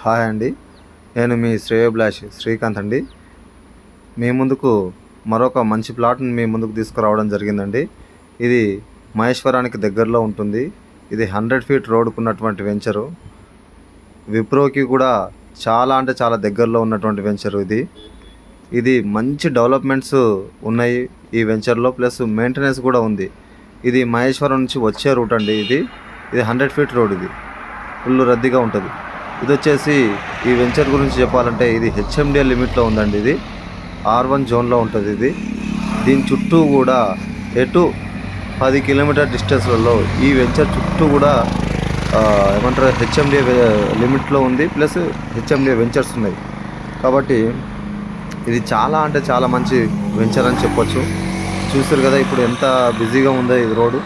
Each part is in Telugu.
హాయ్ అండి. నేను మీ శ్రేయోభిలాష్ శ్రీకాంత్ అండి. మీ ముందుకు మరొక మంచి ప్లాట్ని మీ ముందుకు తీసుకురావడం జరిగిందండి. ఇది మహేశ్వరానికి దగ్గరలో ఉంటుంది. ఇది హండ్రెడ్ ఫీట్ రోడ్డుకున్నటువంటి వెంచరు. విప్రోకి కూడా చాలా అంటే చాలా దగ్గరలో ఉన్నటువంటి వెంచరు ఇది. ఇది మంచి డెవలప్మెంట్స్ ఉన్నాయి ఈ వెంచర్లో ప్లస్ మెయింటెనెన్స్ కూడా ఉంది. ఇది మహేశ్వరం నుంచి వచ్చే రూట్ అండి ఇది. ఇది హండ్రెడ్ ఫీట్ రోడ్ ఇది. ఫుల్ రద్దీగా ఉంటుంది. ఇది వచ్చేసి ఈ వెంచర్ గురించి చెప్పాలంటే ఇది హెచ్ఎండిఏ లిమిట్లో ఉందండి ఇది. ఆర్ వన్ జోన్లో ఉంటుంది ఇది. దీని చుట్టూ కూడా ఎటు పది కిలోమీటర్ డిస్టెన్స్లలో ఈ వెంచర్ చుట్టూ కూడా ఏమంటారు హెచ్ఎండిఏ లిమిట్లో ఉంది ప్లస్ హెచ్ఎండిఏ వెంచర్స్ ఉన్నాయి. కాబట్టి ఇది చాలా అంటే చాలా మంచి వెంచర్ అని చెప్పొచ్చు. చూస్తారు కదా ఇప్పుడు ఎంత బిజీగా ఉందో ఇది రోడ్డు.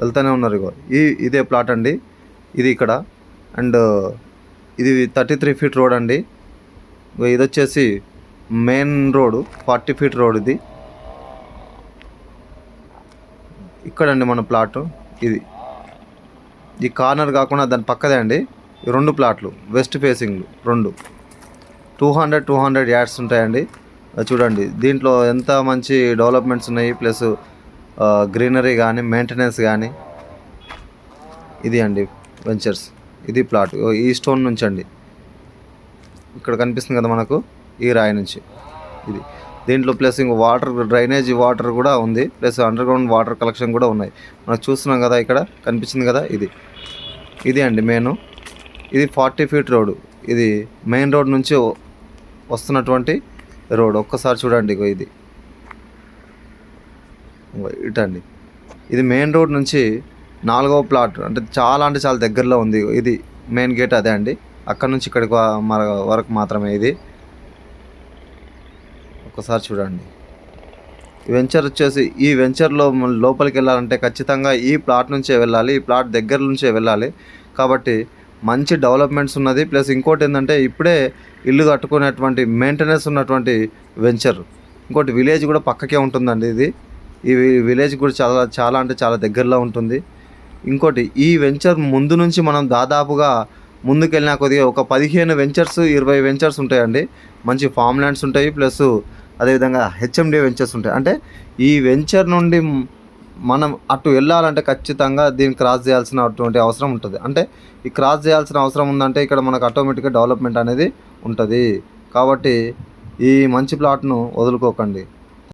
వెళ్తూనే ఉన్నారు ఇగో. ఈ ఇదే ప్లాట్ అండి. ఇది ఇక్కడ. అండ్ ఇది థర్టీ త్రీ ఫీట్ రోడ్ అండి. ఇది వచ్చేసి main road forty feet road ఇది. ఇక్కడండి మన ప్లాట్ ఇది. ఈ కార్నర్ కాకుండా దాని పక్కదే అండి. రెండు ప్లాట్లు వెస్ట్ ఫేసింగ్లు రెండు. Two hundred two hundred yards ఉంటాయండి. అది చూడండి దీంట్లో ఎంత మంచి డెవలప్మెంట్స్ ఉన్నాయి ప్లస్ గ్రీనరీ కానీ మెయింటెనెన్స్ కానీ ఇది అండి వెంచర్స్. ఇది ప్లాట్ ఈ స్టోన్ నుంచి అండి. ఇక్కడ కనిపిస్తుంది కదా మనకు ఈ రాయి నుంచి. ఇది. దీంట్లో ప్లస్ ఇంక వాటర్ డ్రైనేజ్ వాటర్ కూడా ఉంది. Plus underground water collection కూడా ఉన్నాయి. మనం చూస్తున్నాం కదా ఇక్కడ కనిపించింది కదా ఇది. ఇది అండి మెయిన్ ఇది ఫార్టీ ఫీట్ రోడ్. ఇది మెయిన్ రోడ్ నుంచి వస్తున్నటువంటి రోడ్. ఒక్కసారి చూడండి ఇగో ఇది. ఇటండి. ఇది మెయిన్ రోడ్ నుంచి నాలుగవ ప్లాట్ అంటే చాలా అంటే చాలా దగ్గరలో ఉంది. ఇది మెయిన్ గేట్ అదే అండి. అక్కడ నుంచి ఇక్కడికి మన వరకు మాత్రమే ఇది. ఒకసారి చూడండి. ఈ వెంచర్ వచ్చేసి ఈ వెంచర్లో లోపలికి వెళ్ళాలంటే ఖచ్చితంగా ఈ ప్లాట్ నుంచే వెళ్ళాలి. ఈ ప్లాట్ దగ్గర నుంచే వెళ్ళాలి. కాబట్టి మంచి డెవలప్మెంట్స్ ఉన్నది. ప్లస్ ఇంకోటి ఏంటంటే ఇప్పుడే ఇల్లు కట్టుకునేటువంటి మెయింటెనెన్స్ ఉన్నటువంటి వెంచర్. ఇంకోటి విలేజ్ కూడా పక్కకే ఉంటుందండి ఇది. ఈ విలేజ్ కూడా చాలా చాలా అంటే చాలా దగ్గరలో ఉంటుంది. ఇంకోటి ఈ వెంచర్ ముందు నుంచి మనం దాదాపుగా ముందుకెళ్ళినా కొద్దిగా ఒక పదిహేను వెంచర్స్ ఇరవై వెంచర్స్ ఉంటాయండి. మంచి ఫామ్ ల్యాండ్స్ ఉంటాయి ప్లస్ అదేవిధంగా హెచ్ఎండి వెంచర్స్ ఉంటాయి. అంటే ఈ వెంచర్ నుండి మనం అటు వెళ్ళాలంటే ఖచ్చితంగా దీన్ని క్రాస్ చేయాల్సిన అటువంటి అవసరం ఉంటుంది. అంటే ఈ క్రాస్ చేయాల్సిన అవసరం ఉందంటే ఇక్కడ మనకు ఆటోమేటిక్గా డెవలప్మెంట్ అనేది ఉంటుంది. కాబట్టి ఈ మంచి ప్లాట్ను వదులుకోకండి.